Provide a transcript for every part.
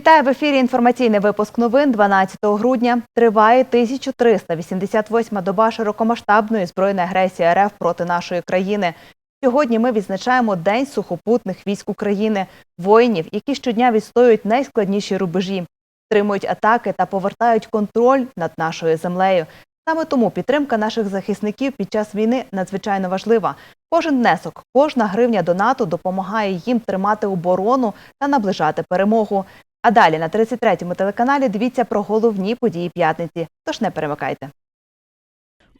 Вітаю в ефірі. Інформаційний випуск новин 12 грудня. Триває 1388 доба широкомасштабної збройної агресії РФ проти нашої країни. Сьогодні ми відзначаємо День сухопутних військ України, воїнів, які щодня відстоюють найскладніші рубежі, стримують атаки та повертають контроль над нашою землею. Саме тому підтримка наших захисників під час війни надзвичайно важлива. Кожен внесок, кожна гривня донату допомагає їм тримати оборону та наближати перемогу. А далі на 33-му телеканалі дивіться про головні події п'ятниці. Тож не перемикайте.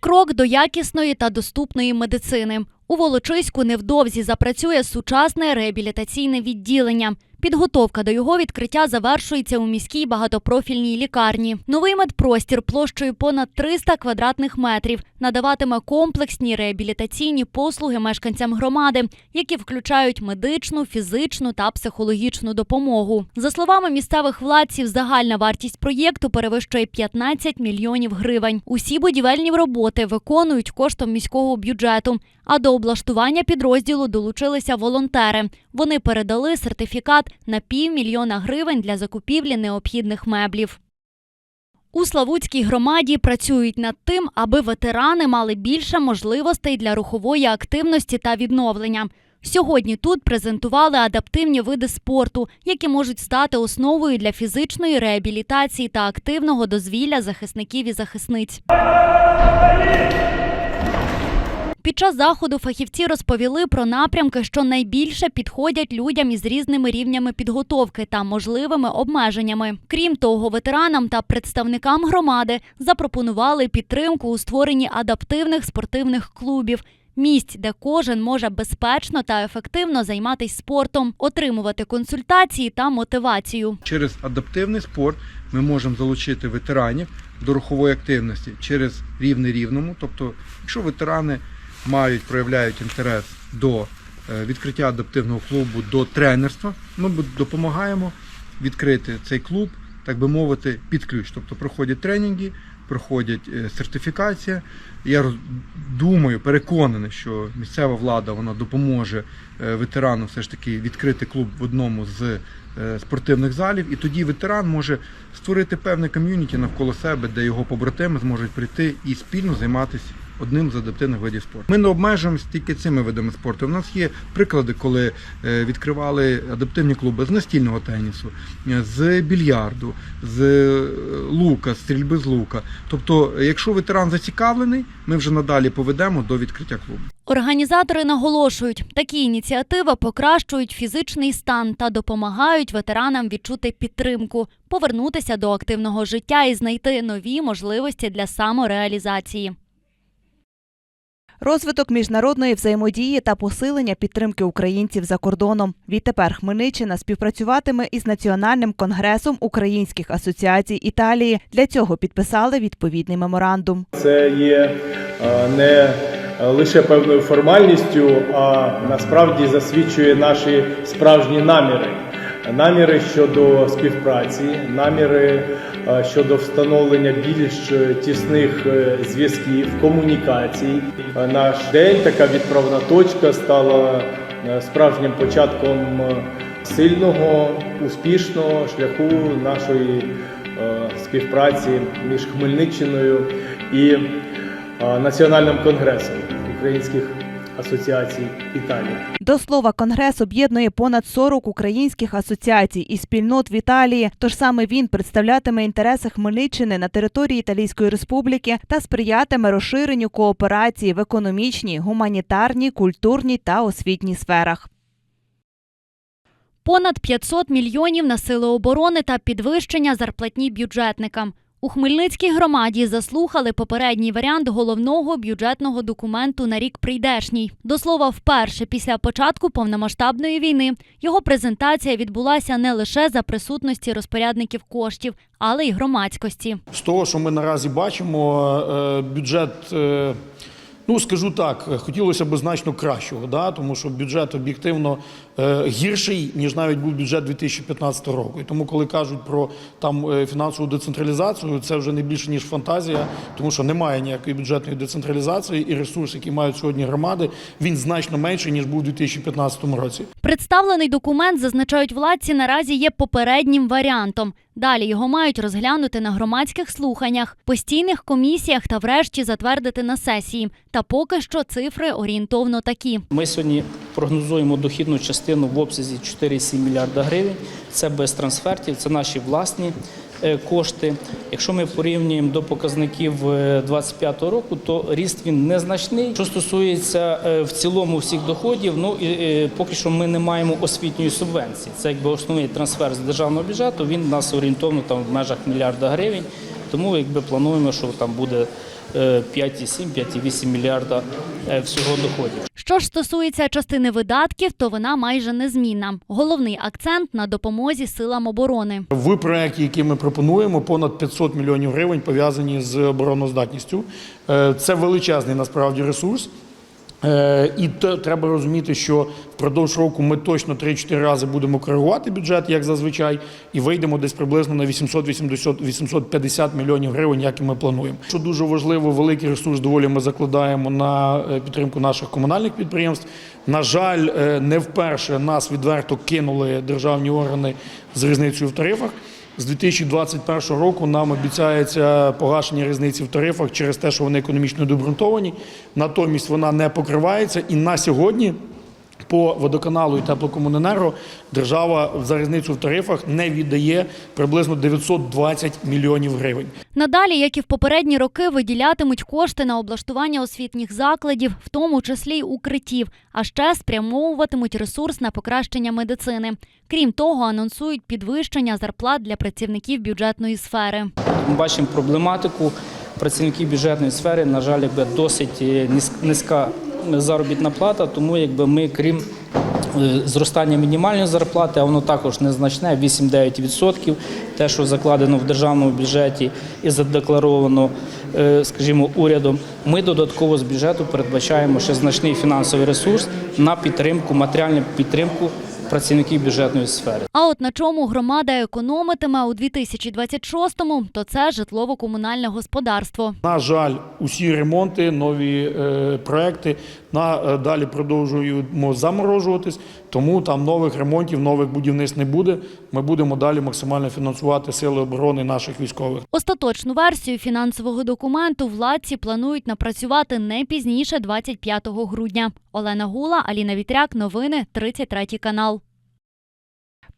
Крок до якісної та доступної медицини. У Волочиську невдовзі запрацює сучасне реабілітаційне відділення. Підготовка до його відкриття завершується у міській багатопрофільній лікарні. Новий медпростір площею понад 300 квадратних метрів надаватиме комплексні реабілітаційні послуги мешканцям громади, які включають медичну, фізичну та психологічну допомогу. За словами місцевих владців, загальна вартість проєкту перевищує 15 мільйонів гривень. Усі будівельні роботи виконують коштом міського бюджету. А до облаштування підрозділу долучилися волонтери. Вони передали сертифікат на півмільйона гривень для закупівлі необхідних меблів. У Славутській громаді працюють над тим, аби ветерани мали більше можливостей для рухової активності та відновлення. Сьогодні тут презентували адаптивні види спорту, які можуть стати основою для фізичної реабілітації та активного дозвілля захисників і захисниць. Під час заходу фахівці розповіли про напрямки, що найбільше підходять людям із різними рівнями підготовки та можливими обмеженнями. Крім того, ветеранам та представникам громади запропонували підтримку у створенні адаптивних спортивних клубів. Місць, де кожен може безпечно та ефективно займатися спортом, отримувати консультації та мотивацію. Через адаптивний спорт ми можемо залучити ветеранів до рухової активності через рівне рівному. Тобто, якщо ветерани мають, проявляють інтерес до е, відкриття адаптивного клубу, до тренерства, ми допомагаємо відкрити цей клуб, так би мовити, під ключ. Тобто проходять тренінги, проходять е, сертифікація. Я думаю, переконаний, що місцева влада вона допоможе е, ветерану все ж таки відкрити клуб в одному з спортивних залів, і тоді ветеран може створити певне ком'юніті навколо себе, де його побратими зможуть прийти і спільно займатися одним з адаптивних видів спорту. Ми не обмежуємося тільки цими видами спорту. У нас є приклади, коли е, відкривали адаптивні клуби з настільного тенісу, е, з більярду, з е, лука, з стрільби з лука. Тобто, якщо ветеран зацікавлений, ми вже надалі поведемо до відкриття клубу. Організатори наголошують, такі ініціативи покращують фізичний стан та допомагають ветеранам відчути підтримку, повернутися до активного життя і знайти нові можливості для самореалізації. Розвиток міжнародної взаємодії та посилення підтримки українців за кордоном. Відтепер Хмельниччина співпрацюватиме із Національним конгресом українських асоціацій Італії. Для цього підписали відповідний меморандум. Це є е, не лише певною формальністю, а насправді засвідчує наші справжні наміри. Наміри щодо співпраці, наміри е, щодо встановлення більш е, тісних е, зв'язків, комунікацій. Наш день, така відправна точка, стала справжнім початком сильного, успішного шляху нашої співпраці між Хмельниччиною і Національним конгресом українських асоціацій Італії. До слова, конгрес об'єднує понад 40 українських асоціацій і спільнот в Італії. Тож саме він представлятиме інтереси Хмельниччини на території Італійської республіки та сприятиме розширенню кооперації в економічній, гуманітарній, культурній та освітній сферах. Понад 500 мільйонів на сили оборони та підвищення зарплатні бюджетникам. У Хмельницькій громаді заслухали попередній варіант головного бюджетного документу на рік прийдешній. До слова, вперше після початку повномасштабної війни його презентація відбулася не лише за присутності розпорядників коштів, але й громадськості. З того, що ми наразі бачимо, е, бюджет е, Ну, скажу так, е, хотілося б значно кращого, да? тому що бюджет об'єктивно е, гірший, ніж навіть був бюджет 2015 року. І тому, коли кажуть про там е, фінансову децентралізацію, це вже не більше ніж фантазія, тому що немає ніякої бюджетної децентралізації, і ресурс, який мають сьогодні громади, він значно менший ніж був у 2015 році. Представлений документ, зазначають владці, наразі є попереднім варіантом. Далі його мають розглянути на громадських слуханнях, постійних комісіях та врешті затвердити на сесії. Та поки що цифри орієнтовно такі. Ми сьогодні прогнозуємо дохідну частину в обсязі 4,7 мільярда гривень. Це без трансфертів, це наші власні кошти. Якщо ми порівнюємо до показників 2025 року, то ріст він незначний. Що стосується е, в цілому всіх доходів, ну і е, поки що ми не маємо освітньої субвенції. Це якби основний трансфер з державного бюджету. Він у нас орієнтовно там в межах мільярда гривень. Тому якби плануємо, що там буде е, 5,7-5,8 мільярда е, всього доходів. Що ж стосується частини видатків, то вона майже незмінна. Головний акцент на допомозі силам оборони. В проєкті, який ми пропонуємо, понад 500 мільйонів гривень пов'язані з обороноздатністю. Е, Це величезний насправді ресурс. Е, І те- треба розуміти, що впродовж року ми точно 3-4 рази будемо коригувати бюджет, як зазвичай, і вийдемо десь приблизно на 880-850 мільйонів гривень, як і ми плануємо. Що дуже важливо, великий ресурс доволі ми закладаємо на е, підтримку наших комунальних підприємств. На жаль, е, не вперше нас відверто кинули державні органи з різницею в тарифах. З 2021 року нам обіцяється погашення різниці в тарифах через те, що вони економічно добрунтовані. Натомість вона не покривається. І на сьогодні по водоканалу і теплокомуненерго держава за різницю в тарифах не віддає приблизно 920 мільйонів гривень. Надалі, як і в попередні роки, виділятимуть кошти на облаштування освітніх закладів, в тому числі й укриттів, а ще спрямовуватимуть ресурс на покращення медицини. Крім того, анонсують підвищення зарплат для працівників бюджетної сфери. Ми бачимо проблематику працівників бюджетної сфери. На жаль, якби досить е, низька заробітна плата, тому якби ми, крім е, зростання мінімальної зарплати, а воно також незначне 8-9%, те, що закладено в державному бюджеті і задекларовано, е, скажімо, урядом. Ми додатково з бюджету передбачаємо ще значний фінансовий ресурс на підтримку, матеріальну підтримку працівників бюджетної сфери. А от на чому громада економитиме у 2026-му, то це житлово-комунальне господарство. На жаль, усі ремонти, нові е, проекти на е, далі продовжуємо заморожуватись, тому там нових ремонтів, нових будівництв не буде. Ми будемо далі максимально фінансувати сили оборони наших військових. Остаточну версію фінансового документу владці планують напрацювати не пізніше 25 грудня. Олена Гула, Аліна Вітряк. Новини 33 канал.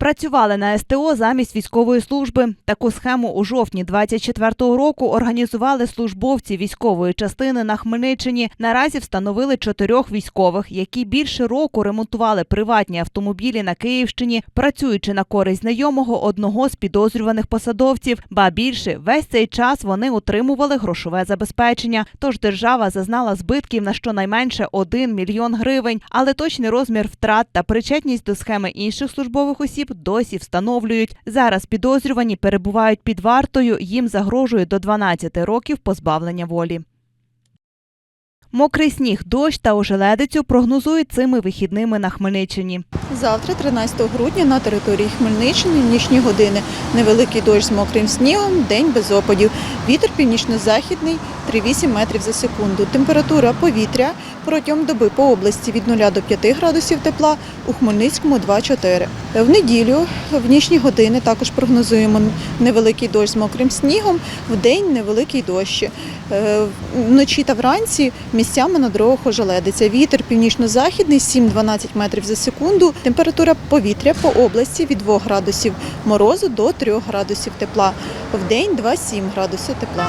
Працювали на СТО замість військової служби. Таку схему у жовтні 24-го року організували службовці військової частини на Хмельниччині. Наразі встановили чотирьох військових, які більше року ремонтували приватні автомобілі на Київщині, працюючи на користь знайомого одного з підозрюваних посадовців. Ба більше весь цей час вони отримували грошове забезпечення. Тож держава зазнала збитків на щонайменше 1 мільйон гривень, але точний розмір втрат та причетність до схеми інших службових осіб досі встановлюють. Зараз підозрювані перебувають під вартою. Їм загрожує до 12 років позбавлення волі. Мокрий сніг, дощ та ожеледицю прогнозують цими вихідними на Хмельниччині. Завтра, 13 грудня, на території Хмельниччини нічні години. Невеликий дощ з мокрим снігом, день без опадів. Вітер північно-західний 3,8 метрів за секунду. Температура повітря протягом доби по області від 0 до 5 градусів тепла, у Хмельницькому 2-4. В неділю в нічні години також прогнозуємо невеликий дощ з мокрим снігом, в день невеликий дощ. Е, Вночі та вранці місцями на дорогах ожеледиться. Вітер північно-західний 7-12 метрів за секунду. Температура повітря по області від 2 градусів морозу до 3 градусів тепла. В день 2-7 градусів тепла.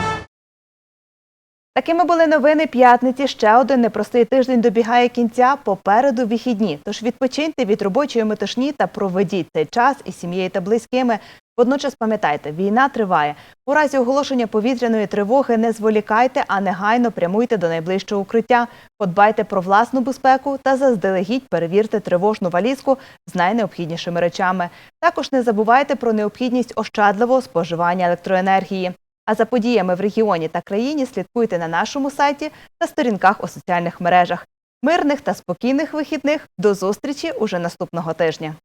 Такими були новини п'ятниці. Ще один непростий тиждень добігає кінця. Попереду вихідні. Тож відпочиньте від робочої метушні та проведіть цей час із сім'єю та близькими. Водночас пам'ятайте, війна триває. У разі оголошення повітряної тривоги не зволікайте, а негайно прямуйте до найближчого укриття. Подбайте про власну безпеку та заздалегідь перевірте тривожну валізку з найнеобхіднішими речами. Також не забувайте про необхідність ощадливого споживання електроенергії. А за подіями в регіоні та країні слідкуйте на нашому сайті та сторінках у соціальних мережах. Мирних та спокійних вихідних. До зустрічі уже наступного тижня.